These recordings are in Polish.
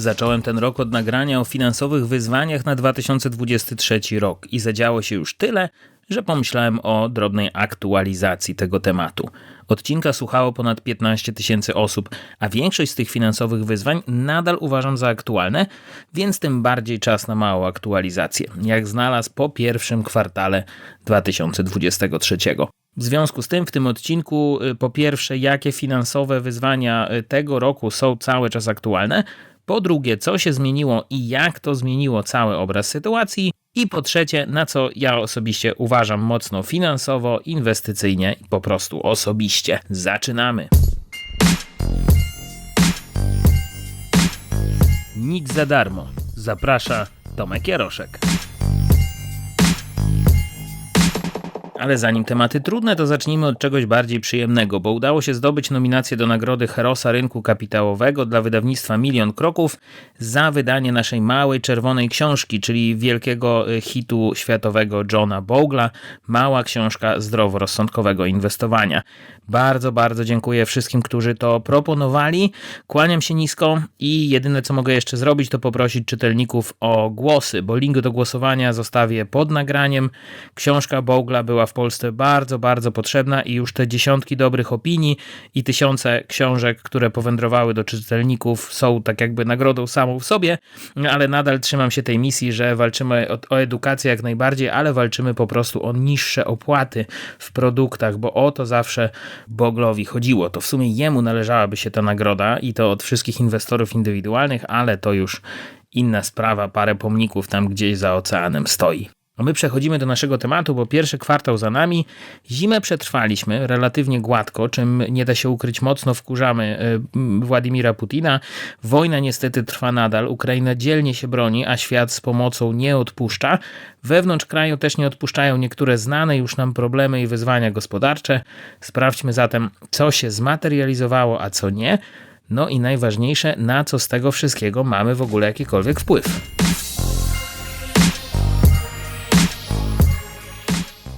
Zacząłem ten rok od nagrania o finansowych wyzwaniach na 2023 rok i zadziało się już tyle, że pomyślałem o drobnej aktualizacji tego tematu. Odcinka słuchało ponad 15 tysięcy osób, a większość z tych finansowych wyzwań nadal uważam za aktualne, więc tym bardziej czas na małą aktualizację, jak znalazł po pierwszym kwartale 2023. W związku z tym w tym odcinku y, po pierwsze jakie finansowe wyzwania y, tego roku są cały czas aktualne, po drugie, co się zmieniło i jak to zmieniło cały obraz sytuacji. I po trzecie, na co ja osobiście uważam mocno finansowo, inwestycyjnie i po prostu osobiście. Zaczynamy. Nic za darmo. Zaprasza Tomek Jaroszek. Ale zanim tematy trudne, to zacznijmy od czegoś bardziej przyjemnego, bo udało się zdobyć nominację do nagrody Herosa Rynku Kapitałowego dla wydawnictwa Milion Kroków za wydanie naszej małej czerwonej książki, czyli wielkiego y, hitu światowego Johna Bogla, mała książka zdroworozsądkowego inwestowania. Bardzo, bardzo dziękuję wszystkim, którzy to proponowali. Kłaniam się nisko i jedyne co mogę jeszcze zrobić, to poprosić czytelników o głosy, bo link do głosowania zostawię pod nagraniem. Książka Bogla była w Polsce bardzo, bardzo potrzebna i już te dziesiątki dobrych opinii i tysiące książek, które powędrowały do czytelników, są tak jakby nagrodą samą w sobie, ale nadal trzymam się tej misji, że walczymy o, o edukację jak najbardziej, ale walczymy po prostu o niższe opłaty w produktach, bo o to zawsze Boglowi chodziło. To w sumie jemu należałaby się ta nagroda i to od wszystkich inwestorów indywidualnych, ale to już inna sprawa, parę pomników tam gdzieś za oceanem stoi. A my przechodzimy do naszego tematu, bo pierwszy kwartał za nami. Zimę przetrwaliśmy relatywnie gładko, czym nie da się ukryć, mocno wkurzamy y, Władimira Putina. Wojna niestety trwa nadal. Ukraina dzielnie się broni, a świat z pomocą nie odpuszcza. Wewnątrz kraju też nie odpuszczają niektóre znane już nam problemy i wyzwania gospodarcze. Sprawdźmy zatem, co się zmaterializowało, a co nie. No i najważniejsze, na co z tego wszystkiego mamy w ogóle jakikolwiek wpływ.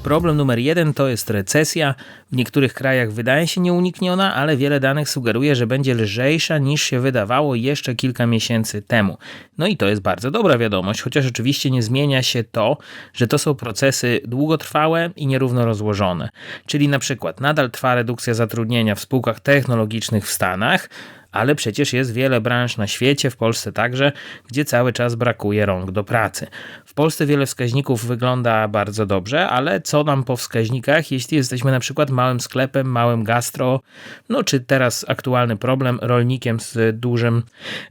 Problem numer jeden to jest recesja. W niektórych krajach wydaje się nieunikniona, ale wiele danych sugeruje, że będzie lżejsza niż się wydawało jeszcze kilka miesięcy temu. No i to jest bardzo dobra wiadomość, chociaż oczywiście nie zmienia się to, że to są procesy długotrwałe i nierówno rozłożone. Czyli na przykład nadal trwa redukcja zatrudnienia w spółkach technologicznych w Stanach, ale przecież jest wiele branż na świecie, w Polsce także, gdzie cały czas brakuje rąk do pracy. W Polsce wiele wskaźników wygląda bardzo dobrze, ale co nam po wskaźnikach, jeśli jesteśmy na przykład małym sklepem, małym gastro, no czy teraz aktualny problem, rolnikiem z dużym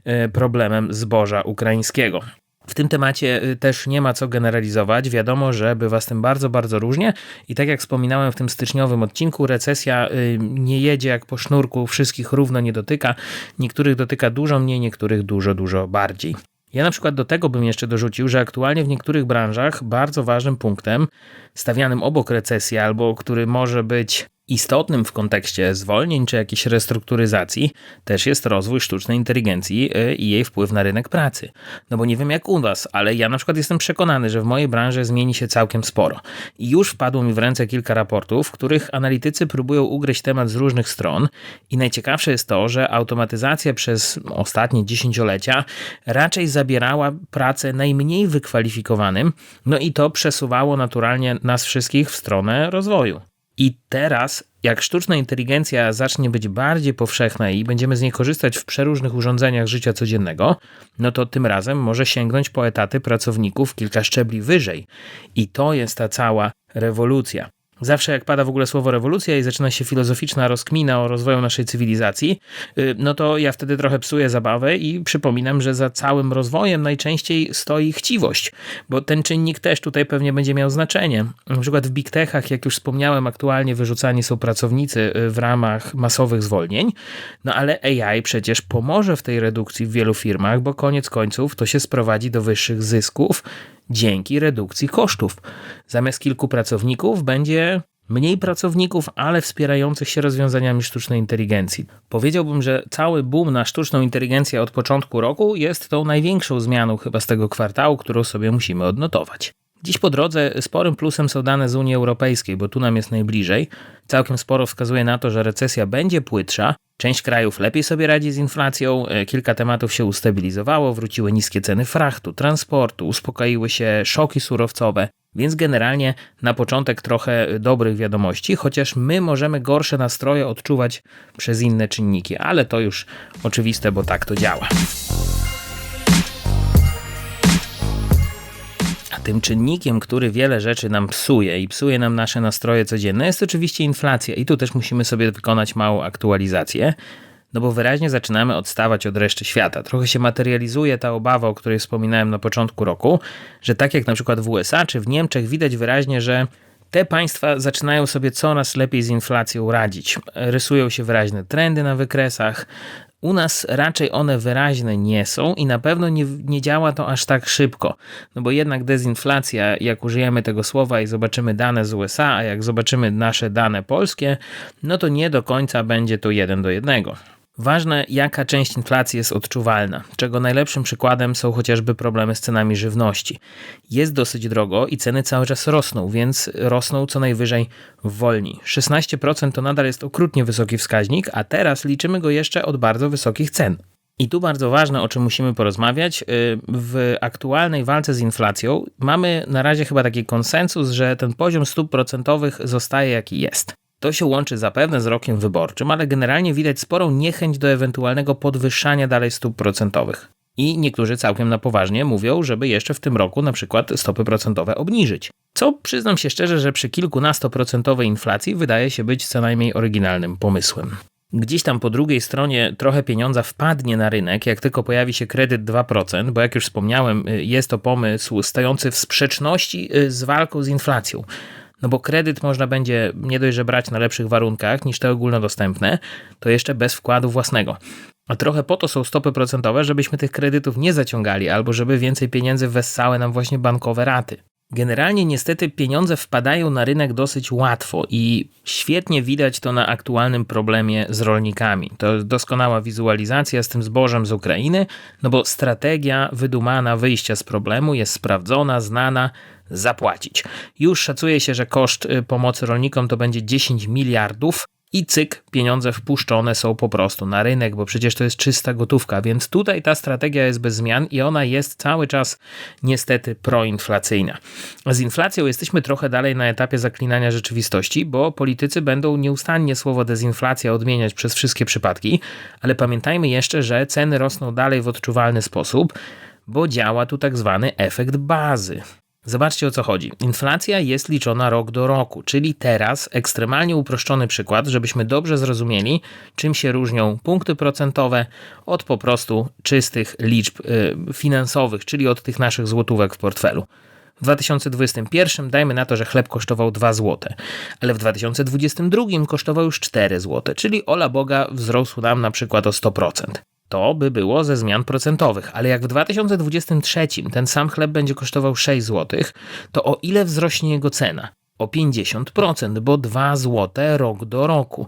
e, problemem zboża ukraińskiego. W tym temacie y, też nie ma co generalizować. Wiadomo, że bywa z tym bardzo, bardzo różnie. I tak jak wspominałem w tym styczniowym odcinku, recesja y, nie jedzie jak po sznurku, wszystkich równo nie dotyka. Niektórych dotyka dużo mniej, niektórych dużo, dużo bardziej. Ja na przykład do tego bym jeszcze dorzucił, że aktualnie w niektórych branżach bardzo ważnym punktem, stawianym obok recesji, albo który może być istotnym w kontekście zwolnień czy jakiejś restrukturyzacji też jest rozwój sztucznej inteligencji y, i jej wpływ na rynek pracy. No bo nie wiem jak u Was, ale ja na przykład jestem przekonany, że w mojej branży zmieni się całkiem sporo. I już wpadło mi w ręce kilka raportów, w których analitycy próbują ugryźć temat z różnych stron i najciekawsze jest to, że automatyzacja przez ostatnie dziesięciolecia raczej zabierała pracę najmniej wykwalifikowanym, no i to przesuwało naturalnie nas wszystkich w stronę rozwoju. I teraz, jak sztuczna inteligencja zacznie być bardziej powszechna i będziemy z niej korzystać w przeróżnych urządzeniach życia codziennego, no to tym razem może sięgnąć po etaty pracowników kilka szczebli wyżej. I to jest ta cała rewolucja. Zawsze jak pada w ogóle słowo rewolucja i zaczyna się filozoficzna rozkmina o rozwoju naszej cywilizacji, y, no to ja wtedy trochę psuję zabawę i przypominam, że za całym rozwojem najczęściej stoi chciwość, bo ten czynnik też tutaj pewnie będzie miał znaczenie. Na przykład w big techach, jak już wspomniałem, aktualnie wyrzucani są pracownicy y, w ramach masowych zwolnień, no ale AI przecież pomoże w tej redukcji w wielu firmach, bo koniec końców to się sprowadzi do wyższych zysków dzięki redukcji kosztów. Zamiast kilku pracowników będzie mniej pracowników, ale wspierających się rozwiązaniami sztucznej inteligencji. Powiedziałbym, że cały boom na sztuczną inteligencję od początku roku jest tą największą zmianą chyba z tego kwartału, którą sobie musimy odnotować. Dziś po drodze sporym plusem są dane z Unii Europejskiej, bo tu nam jest najbliżej. Całkiem sporo wskazuje na to, że recesja będzie płytsza. Część krajów lepiej sobie radzi z inflacją, e, kilka tematów się ustabilizowało, wróciły niskie ceny frachtu, transportu, uspokoiły się szoki surowcowe. Więc generalnie na początek trochę dobrych wiadomości, chociaż my możemy gorsze nastroje odczuwać przez inne czynniki, ale to już oczywiste, bo tak to działa. Tym czynnikiem, który wiele rzeczy nam psuje i psuje nam nasze nastroje codzienne, jest oczywiście inflacja. I tu też musimy sobie wykonać małą aktualizację. No bo wyraźnie zaczynamy odstawać od reszty świata. Trochę się materializuje ta obawa, o której wspominałem na początku roku, że tak jak na przykład w USA czy w Niemczech widać wyraźnie, że te państwa zaczynają sobie coraz lepiej z inflacją radzić. Rysują się wyraźne trendy na wykresach, u nas raczej one wyraźne nie są i na pewno nie, nie działa to aż tak szybko. No bo jednak dezinflacja, jak użyjemy tego słowa i zobaczymy dane z USA, a jak zobaczymy nasze dane polskie, no to nie do końca będzie to jeden do jednego. Ważne, jaka część inflacji jest odczuwalna, czego najlepszym przykładem są chociażby problemy z cenami żywności. Jest dosyć drogo i ceny cały czas rosną, więc rosną co najwyżej wolniej. 16% to nadal jest okrutnie wysoki wskaźnik, a teraz liczymy go jeszcze od bardzo wysokich cen. I tu bardzo ważne, o czym musimy porozmawiać. Y, w aktualnej walce z inflacją mamy na razie chyba taki konsensus, że ten poziom stóp procentowych zostaje jaki jest. To się łączy zapewne z rokiem wyborczym, ale generalnie widać sporą niechęć do ewentualnego podwyższania dalej stóp procentowych. I niektórzy całkiem na poważnie mówią, żeby jeszcze w tym roku na przykład stopy procentowe obniżyć. Co przyznam się szczerze, że przy kilkunastoprocentowej inflacji wydaje się być co najmniej oryginalnym pomysłem. Gdzieś tam po drugiej stronie trochę pieniądza wpadnie na rynek, jak tylko pojawi się kredyt 2%, bo jak już wspomniałem, jest to pomysł stojący w sprzeczności z walką z inflacją. No bo kredyt można będzie nie dość, że brać na lepszych warunkach niż te ogólnodostępne, to jeszcze bez wkładu własnego. A trochę po to są stopy procentowe, żebyśmy tych kredytów nie zaciągali, albo żeby więcej pieniędzy wessały nam właśnie bankowe raty. Generalnie niestety pieniądze wpadają na rynek dosyć łatwo i świetnie widać to na aktualnym problemie z rolnikami. To doskonała wizualizacja z tym zbożem z Ukrainy, no bo strategia wydumana wyjścia z problemu jest sprawdzona, znana, zapłacić. Już szacuje się, że koszt y, pomocy rolnikom to będzie 10 miliardów. I cyk, pieniądze wpuszczone są po prostu na rynek, bo przecież to jest czysta gotówka, więc tutaj ta strategia jest bez zmian i ona jest cały czas niestety proinflacyjna. Z inflacją jesteśmy trochę dalej na etapie zaklinania rzeczywistości, bo politycy będą nieustannie słowo dezinflacja odmieniać przez wszystkie przypadki, ale pamiętajmy jeszcze, że ceny rosną dalej w odczuwalny sposób, bo działa tu tak zwany efekt bazy. Zobaczcie o co chodzi. Inflacja jest liczona rok do roku, czyli teraz ekstremalnie uproszczony przykład, żebyśmy dobrze zrozumieli, czym się różnią punkty procentowe od po prostu czystych liczb y, finansowych, czyli od tych naszych złotówek w portfelu. W 2021 dajmy na to, że chleb kosztował 2 zł, ale w 2022 kosztował już 4 zł, czyli ola Boga wzrósł nam na przykład o 100%. To by było ze zmian procentowych, ale jak w 2023 ten sam chleb będzie kosztował 6 zł, to o ile wzrośnie jego cena? O 50%, bo 2 zł rok do roku.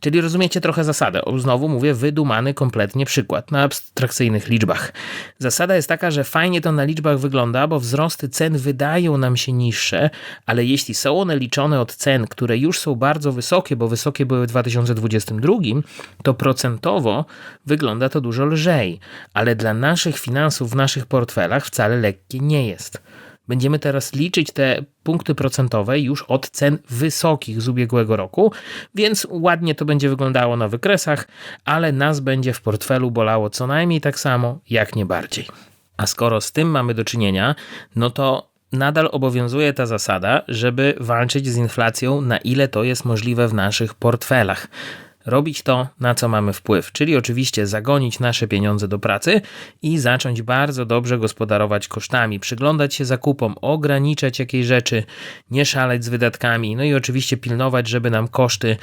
Czyli rozumiecie trochę zasadę. Znowu mówię, wydumany kompletnie przykład na abstrakcyjnych liczbach. Zasada jest taka, że fajnie to na liczbach wygląda, bo wzrosty cen wydają nam się niższe, ale jeśli są one liczone od cen, które już są bardzo wysokie, bo wysokie były w 2022, to procentowo wygląda to dużo lżej, ale dla naszych finansów w naszych portfelach wcale lekkie nie jest. Będziemy teraz liczyć te punkty procentowe już od cen wysokich z ubiegłego roku, więc ładnie to będzie wyglądało na wykresach, ale nas będzie w portfelu bolało co najmniej tak samo, jak nie bardziej. A skoro z tym mamy do czynienia, no to nadal obowiązuje ta zasada, żeby walczyć z inflacją, na ile to jest możliwe w naszych portfelach robić to, na co mamy wpływ, czyli oczywiście zagonić nasze pieniądze do pracy i zacząć bardzo dobrze gospodarować kosztami, przyglądać się zakupom, ograniczać jakieś rzeczy, nie szaleć z wydatkami, no i oczywiście pilnować, żeby nam koszty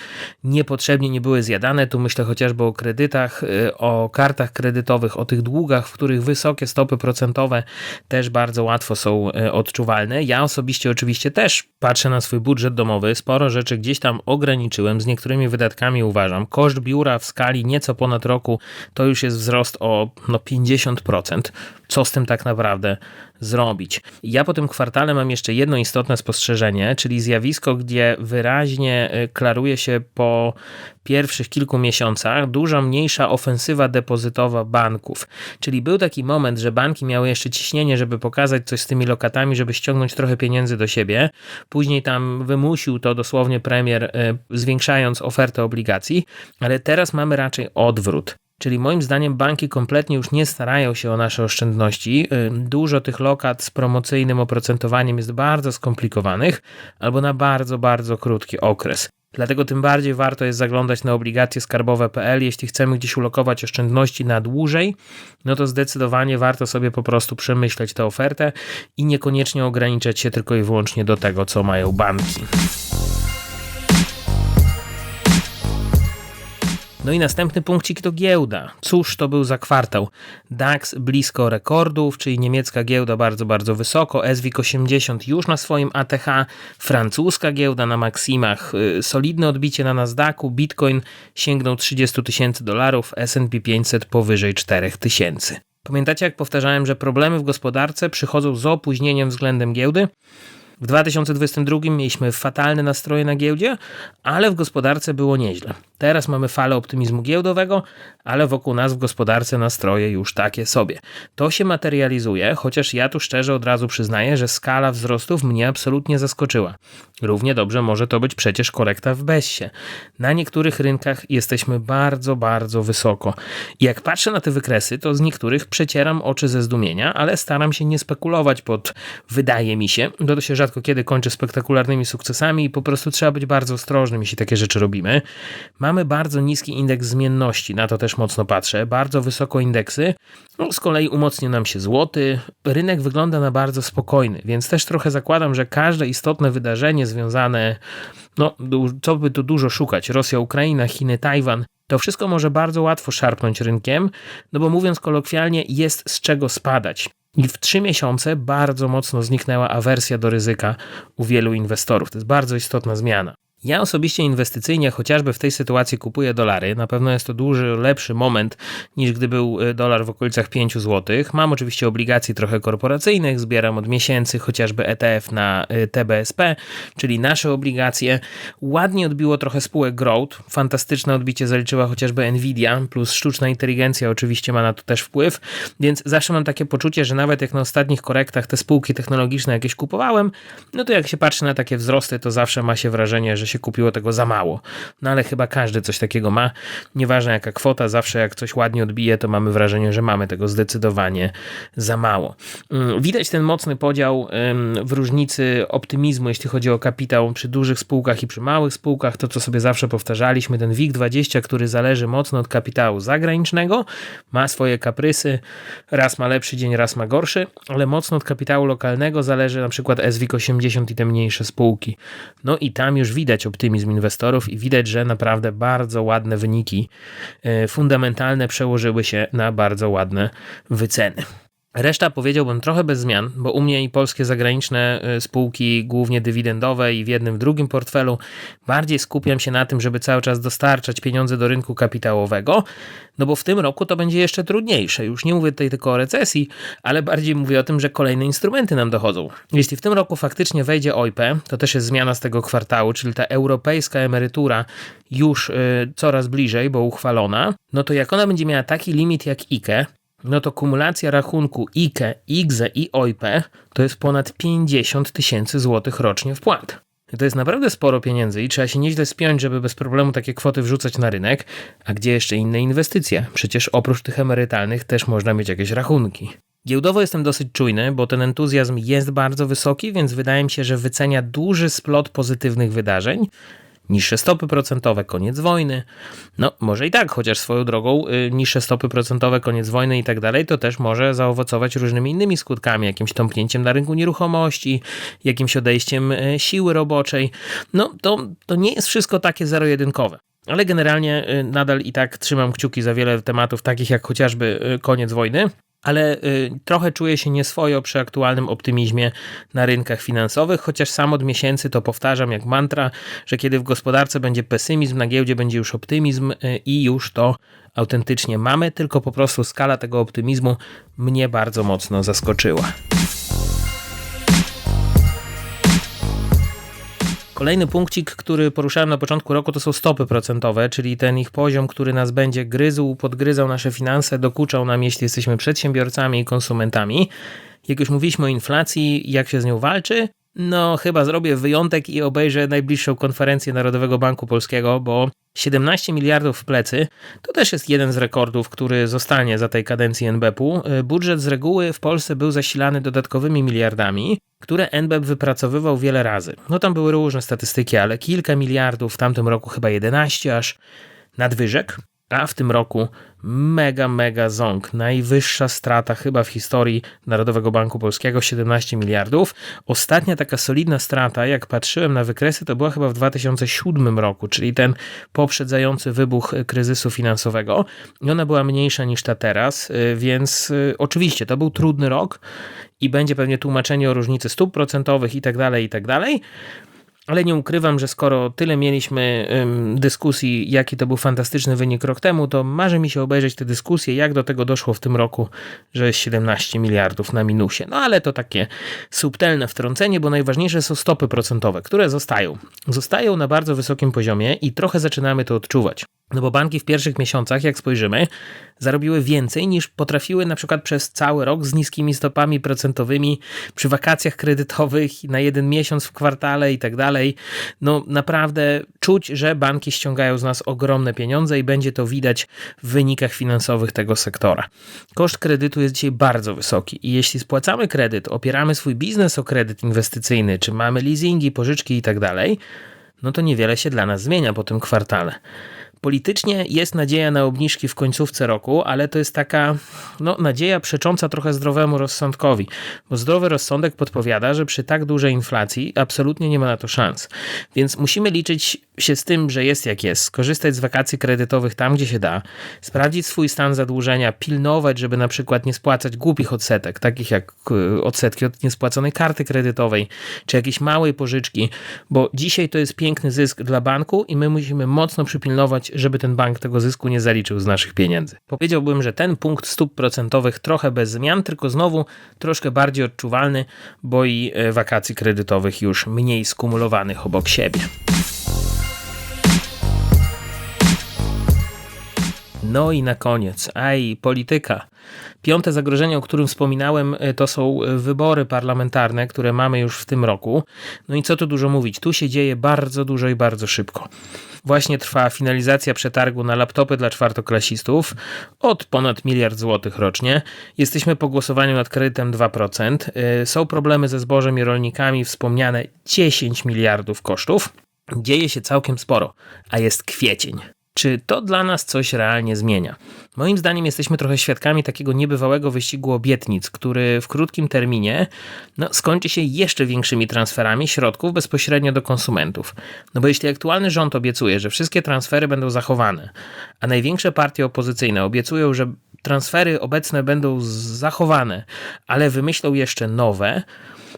niepotrzebnie nie były zjadane. Tu myślę chociażby o kredytach, y, o kartach kredytowych, o tych długach, w których wysokie stopy procentowe też bardzo łatwo są y, odczuwalne. Ja osobiście oczywiście też patrzę na swój budżet domowy, sporo rzeczy gdzieś tam ograniczyłem, z niektórymi wydatkami uważam, powtarzam, koszt biura w skali nieco ponad roku to już jest wzrost o no, 50%. Co z tym tak naprawdę zrobić? Ja po tym kwartale mam jeszcze jedno istotne spostrzeżenie, czyli zjawisko, gdzie wyraźnie y, klaruje się po pierwszych kilku miesiącach dużo mniejsza ofensywa depozytowa banków. Czyli był taki moment, że banki miały jeszcze ciśnienie, żeby pokazać coś z tymi lokatami, żeby ściągnąć trochę pieniędzy do siebie. Później tam wymusił to dosłownie premier, y, zwiększając ofertę obligacji, ale teraz mamy raczej odwrót. Czyli moim zdaniem banki kompletnie już nie starają się o nasze oszczędności. Y, dużo tych lokat z promocyjnym oprocentowaniem jest bardzo skomplikowanych albo na bardzo, bardzo krótki okres. Dlatego tym bardziej warto jest zaglądać na obligacje skarbowe.pl. Jeśli chcemy gdzieś ulokować oszczędności na dłużej, no to zdecydowanie warto sobie po prostu przemyśleć tę ofertę i niekoniecznie ograniczać się tylko i wyłącznie do tego, co mają banki. No i następny punkcik to giełda. Cóż to był za kwartał? DAX blisko rekordów, czyli niemiecka giełda bardzo, bardzo wysoko, SWIG 80 już na swoim ATH, francuska giełda na maksimach, y, solidne odbicie na Nasdaqu, Bitcoin sięgnął 30 tysięcy dolarów, S&P 500 powyżej 4 tysięcy. Pamiętacie jak powtarzałem, że problemy w gospodarce przychodzą z opóźnieniem względem giełdy? W 2022 mieliśmy fatalne nastroje na giełdzie, ale w gospodarce było nieźle. Teraz mamy falę optymizmu giełdowego, ale wokół nas w gospodarce nastroje już takie sobie. To się materializuje, chociaż ja tu szczerze od razu przyznaję, że skala wzrostów mnie absolutnie zaskoczyła. Równie dobrze może to być przecież korekta w Bessie. Na niektórych rynkach jesteśmy bardzo, bardzo wysoko. I jak patrzę na te wykresy, to z niektórych przecieram oczy ze zdumienia, ale staram się nie spekulować pod wydaje mi się, bo to się rzadko kiedy kończy spektakularnymi sukcesami i po prostu trzeba być bardzo ostrożnym, jeśli takie rzeczy robimy. Mamy bardzo niski indeks zmienności, na to też mocno patrzę, bardzo wysoko indeksy. No, z kolei umocni nam się złoty. Rynek wygląda na bardzo spokojny, więc też trochę zakładam, że każde istotne wydarzenie związane, no co by tu dużo szukać, Rosja, Ukraina, Chiny, Tajwan, to wszystko może bardzo łatwo szarpnąć rynkiem, no bo mówiąc kolokwialnie, jest z czego spadać. I w trzy miesiące bardzo mocno zniknęła awersja do ryzyka u wielu inwestorów. To jest bardzo istotna zmiana. Ja osobiście inwestycyjnie chociażby w tej sytuacji kupuję dolary. Na pewno jest to duży, lepszy moment niż gdy był y, dolar w okolicach 5 zł. Mam oczywiście obligacji trochę korporacyjnych, zbieram od miesięcy chociażby ETF na y, TBSP, czyli nasze obligacje. Ładnie odbiło trochę spółek growth. Fantastyczne odbicie zaliczyła chociażby Nvidia, plus sztuczna inteligencja oczywiście ma na to też wpływ, więc zawsze mam takie poczucie, że nawet jak na ostatnich korektach te spółki technologiczne jakieś kupowałem, no to jak się patrzy na takie wzrosty, to zawsze ma się wrażenie, że się kupiło tego za mało. No ale chyba każdy coś takiego ma. Nieważne jaka kwota, zawsze jak coś ładnie odbije, to mamy wrażenie, że mamy tego zdecydowanie za mało. Mm, widać ten mocny podział w różnicy optymizmu, jeśli chodzi o kapitał przy dużych spółkach i przy małych spółkach. To, co sobie zawsze powtarzaliśmy, ten WIG20, który zależy mocno od kapitału zagranicznego, ma swoje kaprysy. Raz ma lepszy dzień, raz ma gorszy, ale mocno od kapitału lokalnego zależy na przykład SWIG 80 i te mniejsze spółki. No i tam już widać widać optymizm inwestorów i widać, że naprawdę bardzo ładne wyniki e, fundamentalne przełożyły się na bardzo ładne wyceny. Reszta powiedziałbym trochę bez zmian, bo u mnie i polskie zagraniczne y, spółki, głównie dywidendowe i w jednym, w drugim portfelu, bardziej skupiam się na tym, żeby cały czas dostarczać pieniądze do rynku kapitałowego, no bo w tym roku to będzie jeszcze trudniejsze. Już nie mówię tutaj tylko o recesji, ale bardziej mówię o tym, że kolejne instrumenty nam dochodzą. Jeśli w tym roku faktycznie wejdzie OIP, to też jest zmiana z tego kwartału, czyli ta europejska emerytura już y, coraz bliżej, bo uchwalona, no to jak ona będzie miała taki limit jak IKE, no to kumulacja rachunku IKE, IGZE i OIP to jest ponad 50 tysięcy złotych rocznie wpłat. To jest naprawdę sporo pieniędzy i trzeba się nieźle spiąć, żeby bez problemu takie kwoty wrzucać na rynek. A gdzie jeszcze inne inwestycje? Przecież oprócz tych emerytalnych też można mieć jakieś rachunki. Giełdowo jestem dosyć czujny, bo ten entuzjazm jest bardzo wysoki, więc wydaje mi się, że wycenia duży splot pozytywnych wydarzeń. Niższe stopy procentowe, koniec wojny. No, może i tak, chociaż swoją drogą y, niższe stopy procentowe, koniec wojny i tak dalej, to też może zaowocować różnymi innymi skutkami, jakimś tąpnięciem na rynku nieruchomości, jakimś odejściem y, siły roboczej. No, to, to nie jest wszystko takie zero-jedynkowe. Ale generalnie y, nadal i tak trzymam kciuki za wiele tematów, takich jak chociażby koniec wojny ale y, trochę czuję się nieswojo przy aktualnym optymizmie na rynkach finansowych, chociaż sam od miesięcy to powtarzam jak mantra, że kiedy w gospodarce będzie pesymizm, na giełdzie będzie już optymizm y, i już to autentycznie mamy, tylko po prostu skala tego optymizmu mnie bardzo mocno zaskoczyła. Kolejny punkcik, który poruszałem na początku roku, to są stopy procentowe, czyli ten ich poziom, który nas będzie gryzł, podgryzał nasze finanse, dokuczał nam, jeśli jesteśmy przedsiębiorcami i konsumentami. Jak już mówiliśmy o inflacji, jak się z nią walczy, no, chyba zrobię wyjątek i obejrzę najbliższą konferencję Narodowego Banku Polskiego, bo 17 miliardów w plecy to też jest jeden z rekordów, który zostanie za tej kadencji NBP-u. Budżet z reguły w Polsce był zasilany dodatkowymi miliardami, które NBP wypracowywał wiele razy. No tam były różne statystyki, ale kilka miliardów, w tamtym roku chyba 11 aż nadwyżek a w tym roku mega, mega ząg. Najwyższa strata chyba w historii Narodowego Banku Polskiego 17 miliardów. Ostatnia taka solidna strata, jak patrzyłem na wykresy, to była chyba w 2007 roku, czyli ten poprzedzający wybuch kryzysu finansowego. I ona była mniejsza niż ta teraz, y, więc y, oczywiście to był trudny rok i będzie pewnie tłumaczenie o różnicy stóp procentowych i tak dalej, i tak dalej. Ale nie ukrywam, że skoro tyle mieliśmy dyskusji, jaki to był fantastyczny wynik rok temu, to marzy mi się obejrzeć te dyskusje, jak do tego doszło w tym roku, że jest 17 miliardów na minusie. No ale to takie subtelne wtrącenie, bo najważniejsze są stopy procentowe, które zostają. Zostają na bardzo wysokim poziomie i trochę zaczynamy to odczuwać. No bo banki w pierwszych miesiącach, jak spojrzymy, zarobiły więcej niż potrafiły na przykład przez cały rok z niskimi stopami procentowymi przy wakacjach kredytowych na jeden miesiąc w kwartale i tak dalej. No naprawdę czuć, że banki ściągają z nas ogromne pieniądze i będzie to widać w wynikach finansowych tego sektora. Koszt kredytu jest dzisiaj bardzo wysoki i jeśli spłacamy kredyt, opieramy swój biznes o kredyt inwestycyjny, czy mamy leasingi, pożyczki i tak dalej, no to niewiele się dla nas zmienia po tym kwartale. Politycznie jest nadzieja na obniżki w końcówce roku, ale to jest taka no, nadzieja przecząca trochę zdrowemu rozsądkowi, bo zdrowy rozsądek podpowiada, że przy tak dużej inflacji absolutnie nie ma na to szans. Więc musimy liczyć się z tym, że jest jak jest, skorzystać z wakacji kredytowych tam, gdzie się da, sprawdzić swój stan zadłużenia, pilnować, żeby na przykład nie spłacać głupich odsetek, takich jak e, odsetki od niespłaconej karty kredytowej, czy jakiejś małej pożyczki, bo dzisiaj to jest piękny zysk dla banku i my musimy mocno przypilnować, żeby ten bank tego zysku nie zaliczył z naszych pieniędzy. Powiedziałbym, że ten punkt stóp procentowych trochę bez zmian, tylko znowu troszkę bardziej odczuwalny, bo i e, wakacji kredytowych już mniej skumulowanych obok siebie. No i na koniec, aj, polityka. Piąte zagrożenie, o którym wspominałem, e, to są wybory parlamentarne, które mamy już w tym roku. No i co tu dużo mówić, tu się dzieje bardzo dużo i bardzo szybko. Właśnie trwa finalizacja przetargu na laptopy dla czwartoklasistów od ponad miliard złotych rocznie. Jesteśmy po głosowaniu nad kredytem 2%. E, są problemy ze zbożem i rolnikami, wspomniane 10 miliardów kosztów. Dzieje się całkiem sporo, a jest kwiecień. Czy to dla nas coś realnie zmienia? Moim zdaniem jesteśmy trochę świadkami takiego niebywałego wyścigu obietnic, który w krótkim terminie no, skończy się jeszcze większymi transferami środków bezpośrednio do konsumentów. No bo jeśli aktualny rząd obiecuje, że wszystkie transfery będą zachowane, a największe partie opozycyjne obiecują, że transfery obecne będą zachowane, ale wymyślą jeszcze nowe,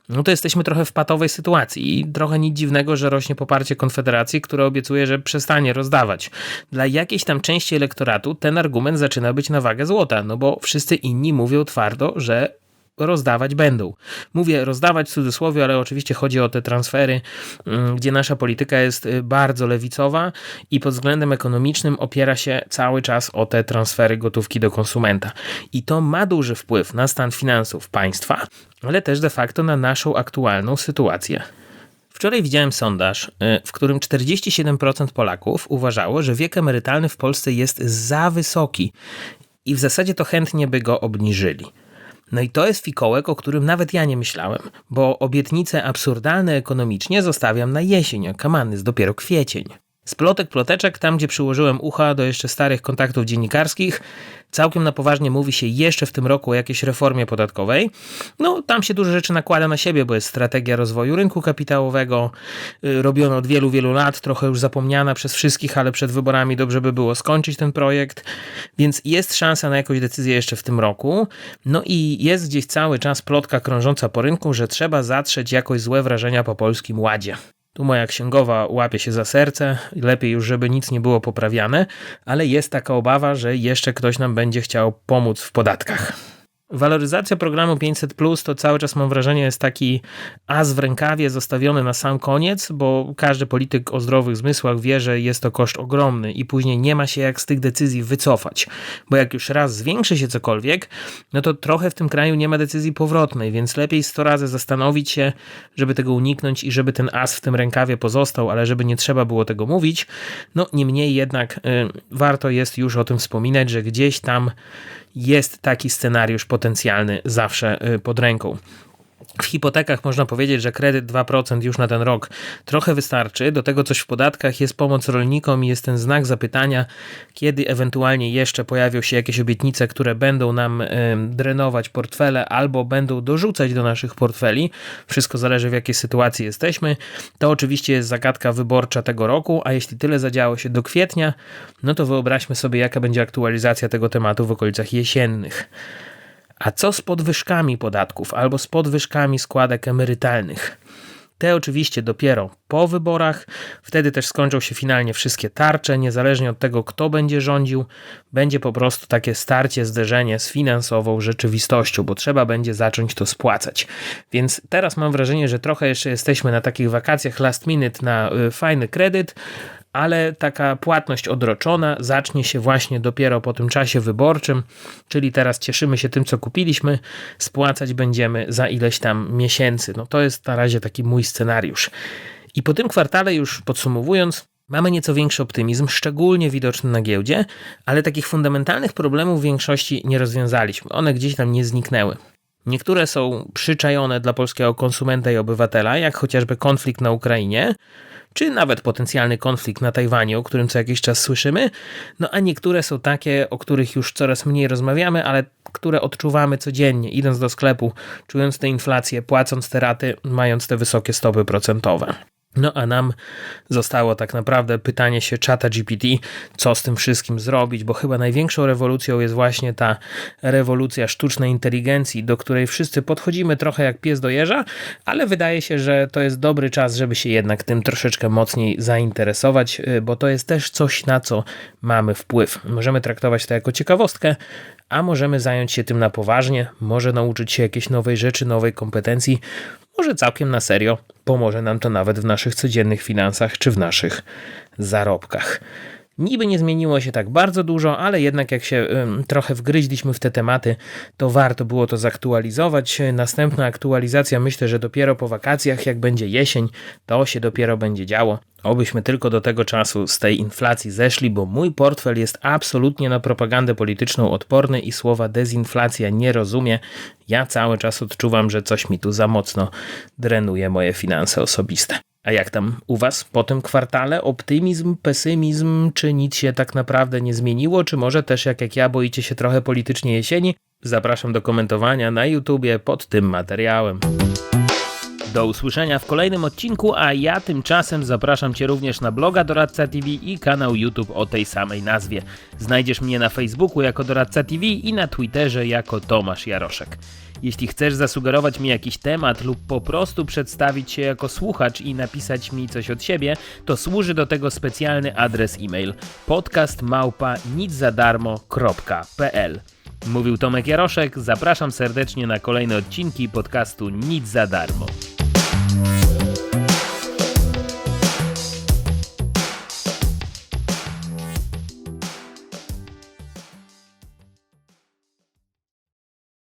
no to jesteśmy trochę w patowej sytuacji i trochę nic dziwnego, że rośnie poparcie Konfederacji, która obiecuje, że przestanie rozdawać. Dla jakiejś tam części elektoratu ten argument zaczyna być na wagę złota, no bo wszyscy inni mówią twardo, że rozdawać będą. Mówię rozdawać w cudzysłowie, ale oczywiście chodzi o te transfery, mm, gdzie nasza polityka jest y, bardzo lewicowa i pod względem ekonomicznym opiera się cały czas o te transfery gotówki do konsumenta. I to ma duży wpływ na stan finansów państwa, ale też de facto na naszą aktualną sytuację. Wczoraj widziałem sondaż, y, w którym 47% Polaków uważało, że wiek emerytalny w Polsce jest za wysoki i w zasadzie to chętnie by go obniżyli. No i to jest fikołek, o którym nawet ja nie myślałem, bo obietnice absurdalne ekonomicznie zostawiam na jesień, a kamany jest dopiero kwiecień. Z plotek ploteczek, tam gdzie przyłożyłem ucha do jeszcze starych kontaktów dziennikarskich, całkiem na poważnie mówi się jeszcze w tym roku o jakiejś reformie podatkowej. No, tam się dużo rzeczy nakłada na siebie, bo jest strategia rozwoju rynku kapitałowego, yy, robiona od wielu, wielu lat, trochę już zapomniana przez wszystkich, ale przed wyborami dobrze by było skończyć ten projekt, więc jest szansa na jakąś decyzję jeszcze w tym roku. No i jest gdzieś cały czas plotka krążąca po rynku, że trzeba zatrzeć jakoś złe wrażenia po polskim ładzie. Tu moja księgowa łapie się za serce, lepiej już, żeby nic nie było poprawiane, ale jest taka obawa, że jeszcze ktoś nam będzie chciał pomóc w podatkach. Waloryzacja programu 500 Plus to cały czas mam wrażenie jest taki as w rękawie zostawiony na sam koniec, bo każdy polityk o zdrowych zmysłach wie, że jest to koszt ogromny i później nie ma się jak z tych decyzji wycofać, bo jak już raz zwiększy się cokolwiek, no to trochę w tym kraju nie ma decyzji powrotnej, więc lepiej 100 razy zastanowić się, żeby tego uniknąć i żeby ten as w tym rękawie pozostał, ale żeby nie trzeba było tego mówić. No niemniej jednak y, warto jest już o tym wspominać, że gdzieś tam jest taki scenariusz potencjalny zawsze y, pod ręką. W hipotekach można powiedzieć, że kredyt 2% już na ten rok trochę wystarczy. Do tego coś w podatkach jest pomoc rolnikom i jest ten znak zapytania, kiedy ewentualnie jeszcze pojawią się jakieś obietnice, które będą nam drenować portfele albo będą dorzucać do naszych portfeli. Wszystko zależy w jakiej sytuacji jesteśmy. To oczywiście jest zagadka wyborcza tego roku, a jeśli tyle zadziało się do kwietnia, no to wyobraźmy sobie, jaka będzie aktualizacja tego tematu w okolicach jesiennych. A co z podwyżkami podatków albo z podwyżkami składek emerytalnych? Te oczywiście dopiero po wyborach, wtedy też skończą się finalnie wszystkie tarcze, niezależnie od tego, kto będzie rządził, będzie po prostu takie starcie, zderzenie z finansową rzeczywistością, bo trzeba będzie zacząć to spłacać. Więc teraz mam wrażenie, że trochę jeszcze jesteśmy na takich wakacjach last minute na y, fajny kredyt, ale taka płatność odroczona zacznie się właśnie dopiero po tym czasie wyborczym, czyli teraz cieszymy się tym, co kupiliśmy, spłacać będziemy za ileś tam miesięcy. No to jest na razie taki mój scenariusz. I po tym kwartale, już podsumowując, Mamy nieco większy optymizm, szczególnie widoczny na giełdzie, ale takich fundamentalnych problemów w większości nie rozwiązaliśmy. One gdzieś tam nie zniknęły. Niektóre są przyczajone dla polskiego konsumenta i obywatela, jak chociażby konflikt na Ukrainie, czy nawet potencjalny konflikt na Tajwanie, o którym co jakiś czas słyszymy, no a niektóre są takie, o których już coraz mniej rozmawiamy, ale które odczuwamy codziennie, idąc do sklepu, czując tę inflację, płacąc te raty, mając te wysokie stopy procentowe. No a nam zostało tak naprawdę pytanie się czata GPT, co z tym wszystkim zrobić, bo chyba największą rewolucją jest właśnie ta rewolucja sztucznej inteligencji, do której wszyscy podchodzimy trochę jak pies do jeża, ale wydaje się, że to jest dobry czas, żeby się jednak tym troszeczkę mocniej zainteresować, y, bo to jest też coś, na co mamy wpływ. Możemy traktować to jako ciekawostkę, a możemy zająć się tym na poważnie, może nauczyć się jakiejś nowej rzeczy, nowej kompetencji, może całkiem na serio pomoże nam to nawet w naszych codziennych finansach czy w naszych zarobkach. Niby nie zmieniło się tak bardzo dużo, ale jednak jak się trochę wgryźliśmy w te tematy, to warto było to zaktualizować. Następna aktualizacja myślę, że dopiero po wakacjach, jak będzie jesień, to się dopiero będzie działo. Obyśmy tylko do tego czasu z tej inflacji zeszli, bo mój portfel jest absolutnie na propagandę polityczną odporny i słowa dezinflacja nie rozumie. Ja cały czas odczuwam, że coś mi tu za mocno drenuje moje finanse osobiste. A jak tam u Was po tym kwartale? Optymizm, pesymizm, czy nic się tak naprawdę nie zmieniło? Czy może też jak, jak ja boicie się trochę politycznie jesieni? Zapraszam do komentowania na YouTubie pod tym materiałem. Do usłyszenia w kolejnym odcinku, a ja tymczasem zapraszam Cię również na bloga Doradca TV i kanał YouTube o tej samej nazwie. Znajdziesz mnie na Facebooku jako Doradca TV i na Twitterze jako Tomasz Jaroszek. Jeśli chcesz zasugerować mi jakiś temat lub po prostu przedstawić się jako słuchacz i napisać mi coś od siebie, to służy do tego specjalny adres e-mail podcastmałpa.niczadarmo.pl Mówił Tomek Jaroszek, zapraszam serdecznie na kolejne odcinki podcastu Nic za darmo.